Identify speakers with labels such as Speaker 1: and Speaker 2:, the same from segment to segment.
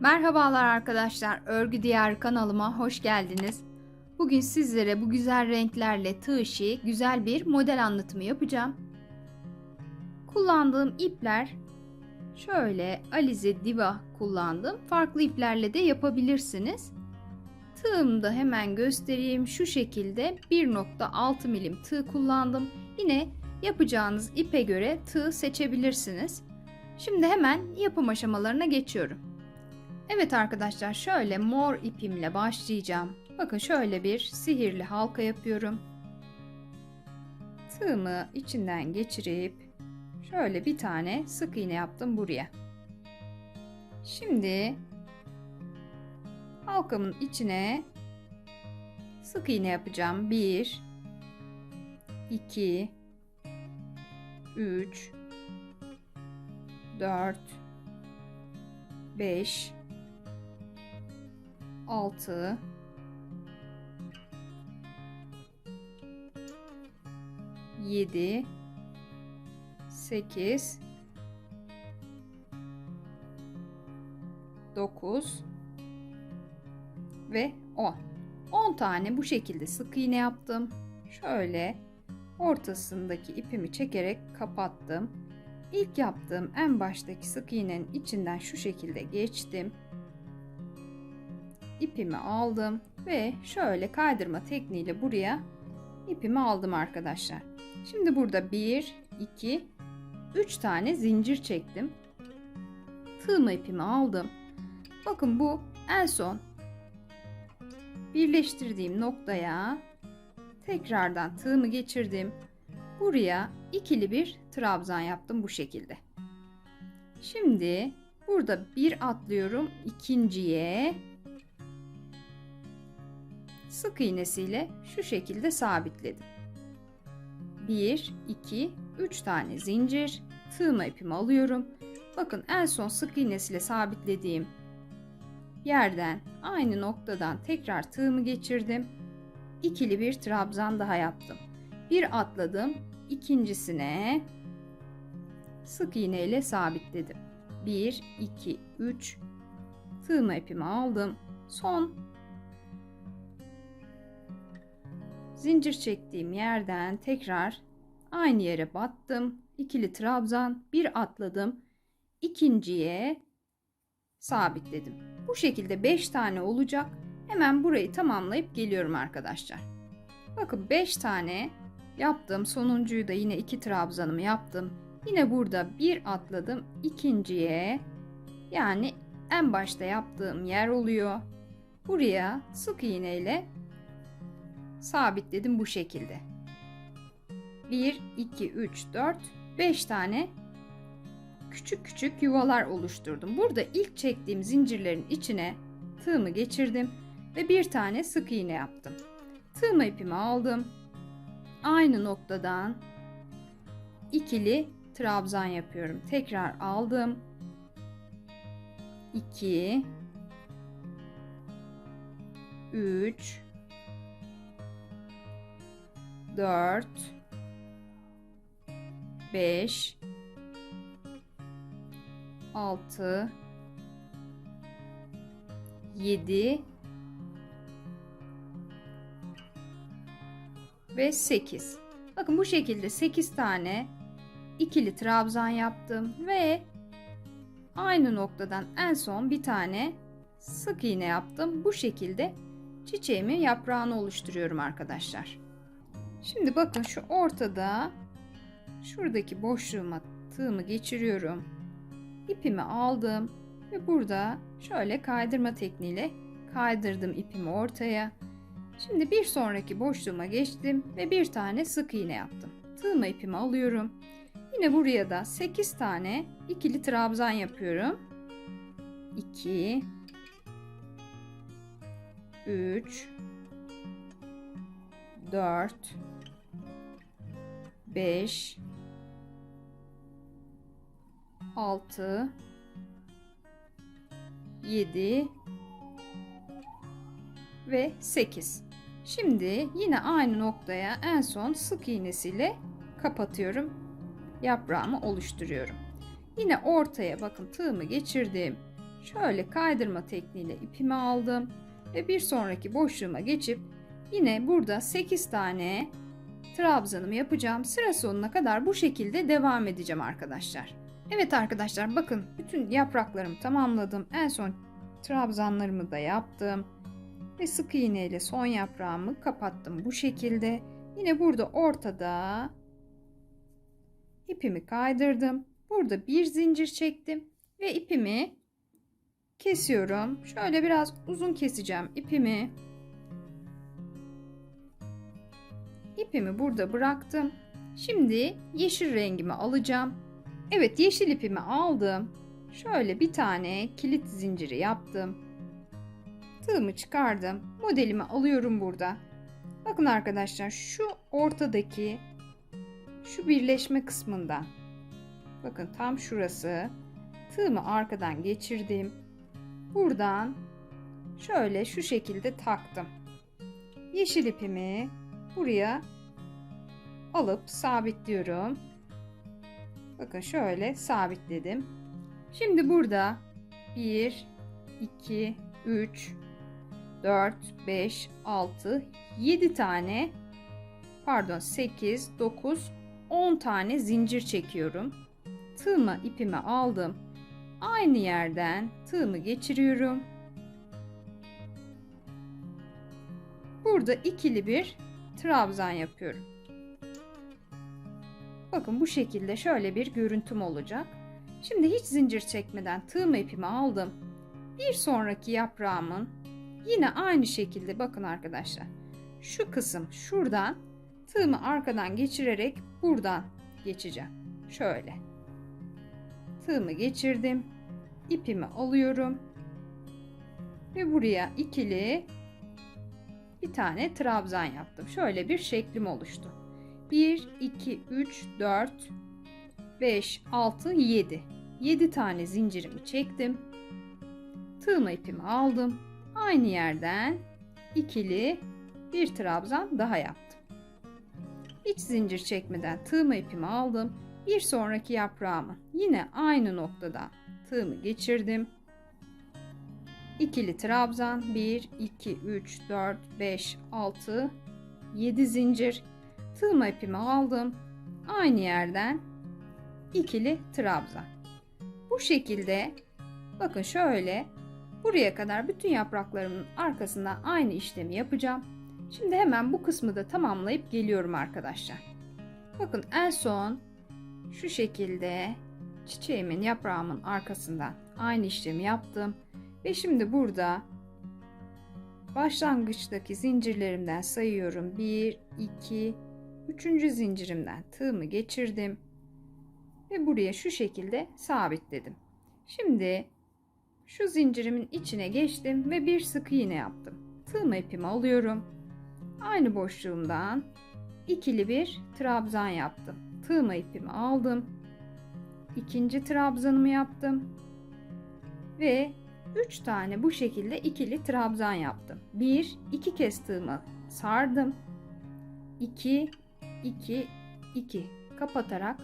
Speaker 1: Merhabalar arkadaşlar, Örgü Diyarı kanalıma hoş geldiniz. Bugün sizlere bu güzel renklerle tığ güzel bir model anlatımı yapacağım. Kullandığım ipler şöyle Alize Diva kullandım. Farklı iplerle de yapabilirsiniz. Tığımı da hemen göstereyim. Şu şekilde 1.6 milim tığ kullandım. Yine yapacağınız ipe göre tığ seçebilirsiniz. Şimdi hemen yapım aşamalarına geçiyorum. Evet arkadaşlar şöyle mor ipimle başlayacağım. Bakın şöyle bir sihirli halka yapıyorum. Tığımı içinden geçirip şöyle bir tane sık iğne yaptım buraya. Şimdi halkamın içine sık iğne yapacağım. 1 2 3 4 5 6 7 8 9 ve 10 10 tane bu şekilde sık iğne yaptım. Şöyle ortasındaki ipimi çekerek kapattım. İlk yaptığım en baştaki sık iğnenin içinden şu şekilde geçtim ipimi aldım ve şöyle kaydırma tekniğiyle buraya ipimi aldım arkadaşlar. Şimdi burada 1, 2, 3 tane zincir çektim. Tığma ipimi aldım. Bakın bu en son birleştirdiğim noktaya tekrardan tığımı geçirdim. Buraya ikili bir trabzan yaptım bu şekilde. Şimdi burada bir atlıyorum ikinciye sık iğnesiyle şu şekilde sabitledim. 1, 2, 3 tane zincir, tığma ipimi alıyorum. Bakın en son sık iğnesiyle sabitlediğim yerden aynı noktadan tekrar tığımı geçirdim. İkili bir trabzan daha yaptım. Bir atladım, ikincisine sık iğne ile sabitledim. 1, 2, 3 tığma ipimi aldım. Son zincir çektiğim yerden tekrar aynı yere battım. İkili trabzan, bir atladım. ikinciye sabitledim. Bu şekilde 5 tane olacak. Hemen burayı tamamlayıp geliyorum arkadaşlar. Bakın 5 tane yaptım. Sonuncuyu da yine iki trabzanımı yaptım. Yine burada bir atladım. ikinciye yani en başta yaptığım yer oluyor. Buraya sık iğne ile sabitledim bu şekilde. 1, 2, 3, 4, 5 tane küçük küçük yuvalar oluşturdum. Burada ilk çektiğim zincirlerin içine tığımı geçirdim ve bir tane sık iğne yaptım. Tığma ipimi aldım. Aynı noktadan ikili trabzan yapıyorum. Tekrar aldım. 2 3 4 5 6 7 ve 8. Bakın bu şekilde 8 tane ikili trabzan yaptım ve aynı noktadan en son bir tane sık iğne yaptım. Bu şekilde çiçeğimi yaprağını oluşturuyorum arkadaşlar. Şimdi bakın şu ortada şuradaki boşluğuma tığımı geçiriyorum. İpimi aldım ve burada şöyle kaydırma tekniğiyle kaydırdım ipimi ortaya. Şimdi bir sonraki boşluğuma geçtim ve bir tane sık iğne yaptım. Tığıma ipimi alıyorum. Yine buraya da 8 tane ikili trabzan yapıyorum. 2 3 4 5 6 7 ve 8. Şimdi yine aynı noktaya en son sık iğnesiyle kapatıyorum. Yaprağımı oluşturuyorum. Yine ortaya bakın tığımı geçirdim. şöyle kaydırma tekniğiyle ipimi aldım ve bir sonraki boşluğuma geçip yine burada 8 tane trabzanımı yapacağım. Sıra sonuna kadar bu şekilde devam edeceğim arkadaşlar. Evet arkadaşlar bakın bütün yapraklarımı tamamladım. En son trabzanlarımı da yaptım. Ve sık iğne ile son yaprağımı kapattım bu şekilde. Yine burada ortada ipimi kaydırdım. Burada bir zincir çektim ve ipimi kesiyorum. Şöyle biraz uzun keseceğim ipimi. İpimi burada bıraktım. Şimdi yeşil rengimi alacağım. Evet yeşil ipimi aldım. Şöyle bir tane kilit zinciri yaptım. Tığımı çıkardım. Modelimi alıyorum burada. Bakın arkadaşlar şu ortadaki şu birleşme kısmından bakın tam şurası tığımı arkadan geçirdim. Buradan şöyle şu şekilde taktım. Yeşil ipimi buraya alıp sabitliyorum. Bakın şöyle sabitledim. Şimdi burada 1 2 3 4 5 6 7 tane pardon 8 9 10 tane zincir çekiyorum. Tığımı ipimi aldım. Aynı yerden tığımı geçiriyorum. Burada ikili bir trabzan yapıyorum. Bakın bu şekilde şöyle bir görüntüm olacak. Şimdi hiç zincir çekmeden tığımı ipimi aldım. Bir sonraki yaprağımın yine aynı şekilde bakın arkadaşlar. Şu kısım şuradan tığımı arkadan geçirerek buradan geçeceğim. Şöyle. Tığımı geçirdim. ipimi alıyorum. Ve buraya ikili bir tane trabzan yaptım. Şöyle bir şeklim oluştu. 1, 2, 3, 4, 5, 6, 7. 7 tane zincirimi çektim. Tığma ipimi aldım. Aynı yerden ikili bir trabzan daha yaptım. Hiç zincir çekmeden tığma ipimi aldım. Bir sonraki yaprağımı yine aynı noktada tığımı geçirdim. İkili trabzan 1, 2, 3, 4, 5, 6, 7 zincir. Tığma ipimi aldım. Aynı yerden ikili trabzan. Bu şekilde bakın şöyle buraya kadar bütün yapraklarımın arkasından aynı işlemi yapacağım. Şimdi hemen bu kısmı da tamamlayıp geliyorum arkadaşlar. Bakın en son şu şekilde çiçeğimin yaprağımın arkasından aynı işlemi yaptım. Ve şimdi burada başlangıçtaki zincirlerimden sayıyorum. 1, 2, 3. zincirimden tığımı geçirdim. Ve buraya şu şekilde sabitledim. Şimdi şu zincirimin içine geçtim ve bir sık iğne yaptım. Tığımı ipimi alıyorum. Aynı boşluğumdan ikili bir trabzan yaptım. Tığımı ipimi aldım. İkinci trabzanımı yaptım. Ve 3 tane bu şekilde ikili trabzan yaptım. 1 2 kez tığımı sardım. 2 2 2 kapatarak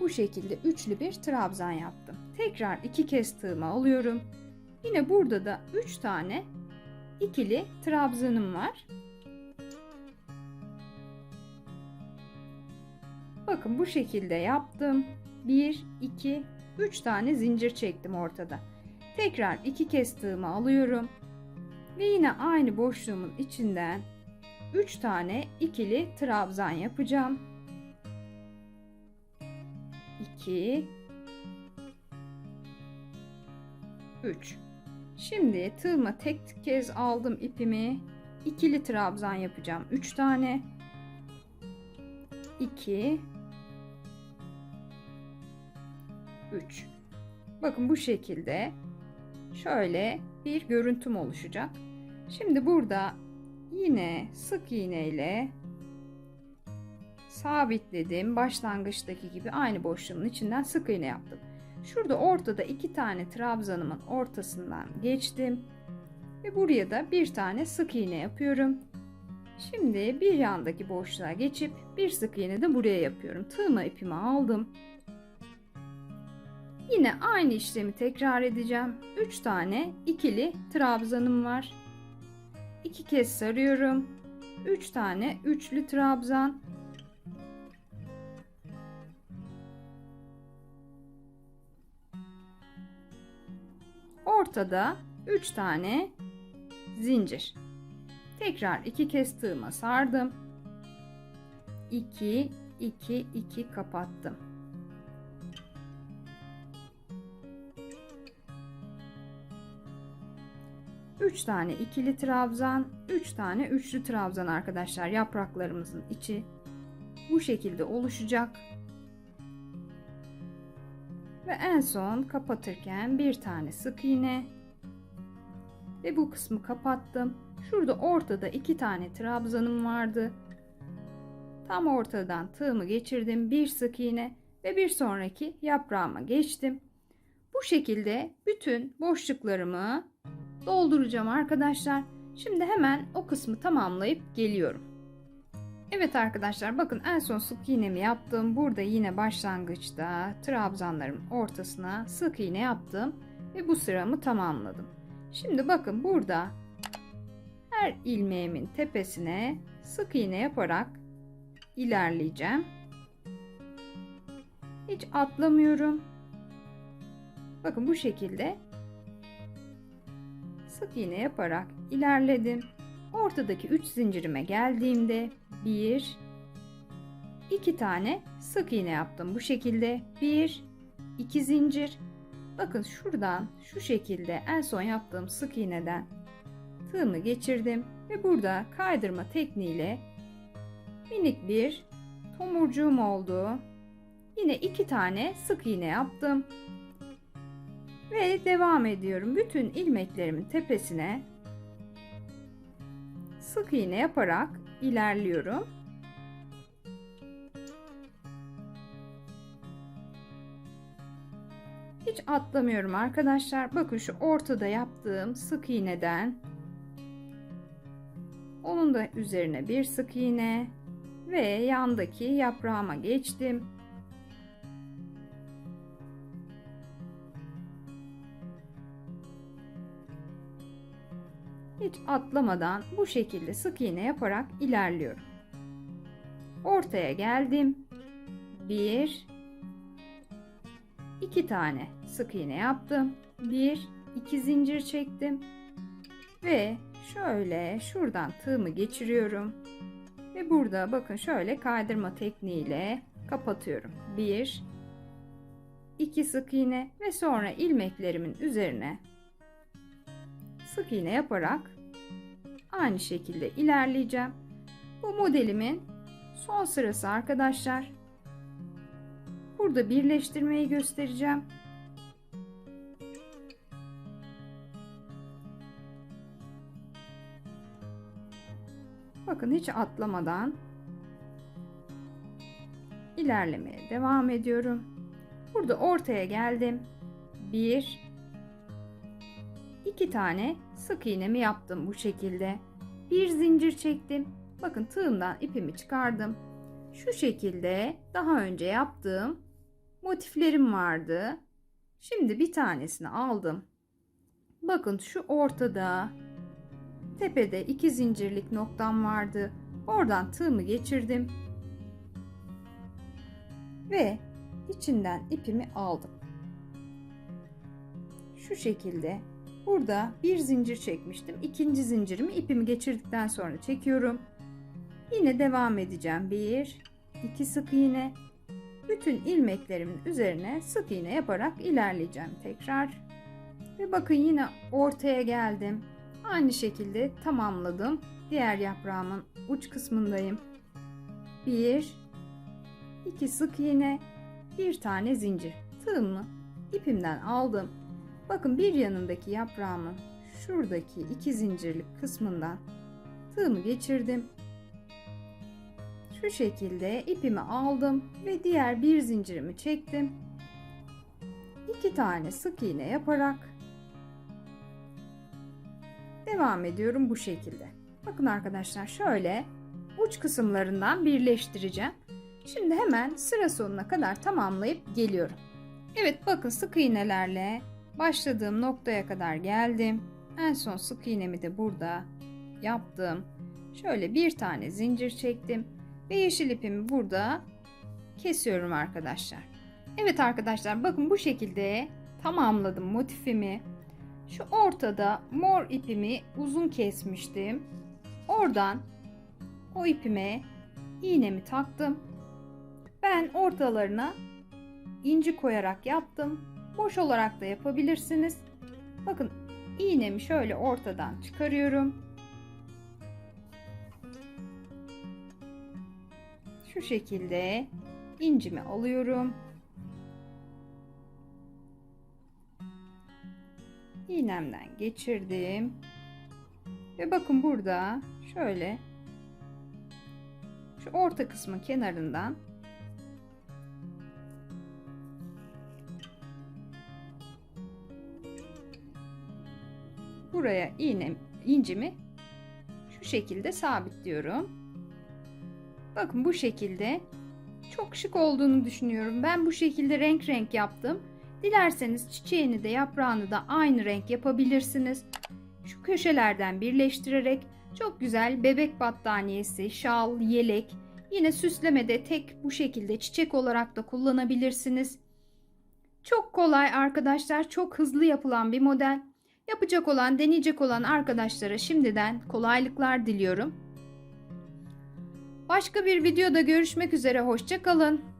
Speaker 1: bu şekilde üçlü bir trabzan yaptım. Tekrar iki kez tığımı alıyorum. Yine burada da 3 tane ikili trabzanım var. Bakın bu şekilde yaptım. 1 2 3 tane zincir çektim ortada. Tekrar iki kez tığımı alıyorum. Ve yine aynı boşluğumun içinden 3 tane ikili trabzan yapacağım. 2 3 Şimdi tığıma tek kez aldım ipimi. ikili trabzan yapacağım. 3 tane. 2 3 Bakın bu şekilde şöyle bir görüntüm oluşacak. Şimdi burada yine sık iğne ile sabitledim. Başlangıçtaki gibi aynı boşluğun içinden sık iğne yaptım. Şurada ortada iki tane trabzanımın ortasından geçtim. Ve buraya da bir tane sık iğne yapıyorum. Şimdi bir yandaki boşluğa geçip bir sık iğne de buraya yapıyorum. Tığma ipimi aldım. Yine aynı işlemi tekrar edeceğim. 3 tane ikili trabzanım var. 2 kez sarıyorum. 3 tane üçlü trabzan. Ortada 3 tane zincir. Tekrar 2 kez tığıma sardım. 2 2 2 kapattım. Üç tane ikili trabzan, üç tane üçlü trabzan arkadaşlar yapraklarımızın içi bu şekilde oluşacak. Ve en son kapatırken bir tane sık iğne ve bu kısmı kapattım. Şurada ortada iki tane trabzanım vardı. Tam ortadan tığımı geçirdim. Bir sık iğne ve bir sonraki yaprağıma geçtim. Bu şekilde bütün boşluklarımı dolduracağım arkadaşlar. Şimdi hemen o kısmı tamamlayıp geliyorum. Evet arkadaşlar bakın en son sık iğnemi yaptım. Burada yine başlangıçta trabzanların ortasına sık iğne yaptım ve bu sıramı tamamladım. Şimdi bakın burada her ilmeğimin tepesine sık iğne yaparak ilerleyeceğim. Hiç atlamıyorum. Bakın bu şekilde sık iğne yaparak ilerledim. Ortadaki 3 zincirime geldiğimde 1 2 tane sık iğne yaptım. Bu şekilde 1 2 zincir. Bakın şuradan şu şekilde en son yaptığım sık iğneden tığımı geçirdim ve burada kaydırma tekniğiyle minik bir tomurcuğum oldu. Yine iki tane sık iğne yaptım. Ve devam ediyorum. Bütün ilmeklerimin tepesine sık iğne yaparak ilerliyorum. Hiç atlamıyorum arkadaşlar. Bakın şu ortada yaptığım sık iğneden onun da üzerine bir sık iğne ve yandaki yaprağıma geçtim. Hiç atlamadan bu şekilde sık iğne yaparak ilerliyorum. Ortaya geldim. Bir, iki tane sık iğne yaptım. Bir, iki zincir çektim. Ve şöyle şuradan tığımı geçiriyorum. Ve burada bakın şöyle kaydırma tekniğiyle kapatıyorum. Bir, iki sık iğne ve sonra ilmeklerimin üzerine sık iğne yaparak aynı şekilde ilerleyeceğim. Bu modelimin son sırası arkadaşlar. Burada birleştirmeyi göstereceğim. Bakın hiç atlamadan ilerlemeye devam ediyorum. Burada ortaya geldim. Bir, iki tane sık iğnemi yaptım bu şekilde. Bir zincir çektim. Bakın tığımdan ipimi çıkardım. Şu şekilde daha önce yaptığım motiflerim vardı. Şimdi bir tanesini aldım. Bakın şu ortada tepede iki zincirlik noktam vardı. Oradan tığımı geçirdim. Ve içinden ipimi aldım. Şu şekilde burada bir zincir çekmiştim. İkinci zincirimi ipimi geçirdikten sonra çekiyorum. Yine devam edeceğim. Bir, iki sık iğne. Bütün ilmeklerimin üzerine sık iğne yaparak ilerleyeceğim tekrar. Ve bakın yine ortaya geldim. Aynı şekilde tamamladım. Diğer yaprağımın uç kısmındayım. Bir, iki sık iğne, bir tane zincir. Tığımı ipimden aldım. Bakın bir yanındaki yaprağımın şuradaki iki zincirlik kısmından tığımı geçirdim. Şu şekilde ipimi aldım ve diğer bir zincirimi çektim. İki tane sık iğne yaparak devam ediyorum bu şekilde. Bakın arkadaşlar şöyle uç kısımlarından birleştireceğim. Şimdi hemen sıra sonuna kadar tamamlayıp geliyorum. Evet bakın sık iğnelerle başladığım noktaya kadar geldim. En son sık iğnemi de burada yaptım. Şöyle bir tane zincir çektim ve yeşil ipimi burada kesiyorum arkadaşlar. Evet arkadaşlar bakın bu şekilde tamamladım motifimi. Şu ortada mor ipimi uzun kesmiştim. Oradan o ipime iğnemi taktım. Ben ortalarına inci koyarak yaptım. Boş olarak da yapabilirsiniz. Bakın iğnemi şöyle ortadan çıkarıyorum. Şu şekilde incimi alıyorum. İğnemden geçirdim. Ve bakın burada şöyle şu orta kısmın kenarından buraya iğnem incimi şu şekilde sabitliyorum. Bakın bu şekilde çok şık olduğunu düşünüyorum. Ben bu şekilde renk renk yaptım. Dilerseniz çiçeğini de yaprağını da aynı renk yapabilirsiniz. Şu köşelerden birleştirerek çok güzel bebek battaniyesi, şal, yelek, yine süslemede tek bu şekilde çiçek olarak da kullanabilirsiniz. Çok kolay arkadaşlar, çok hızlı yapılan bir model. Yapacak olan, deneyecek olan arkadaşlara şimdiden kolaylıklar diliyorum. Başka bir videoda görüşmek üzere, hoşçakalın.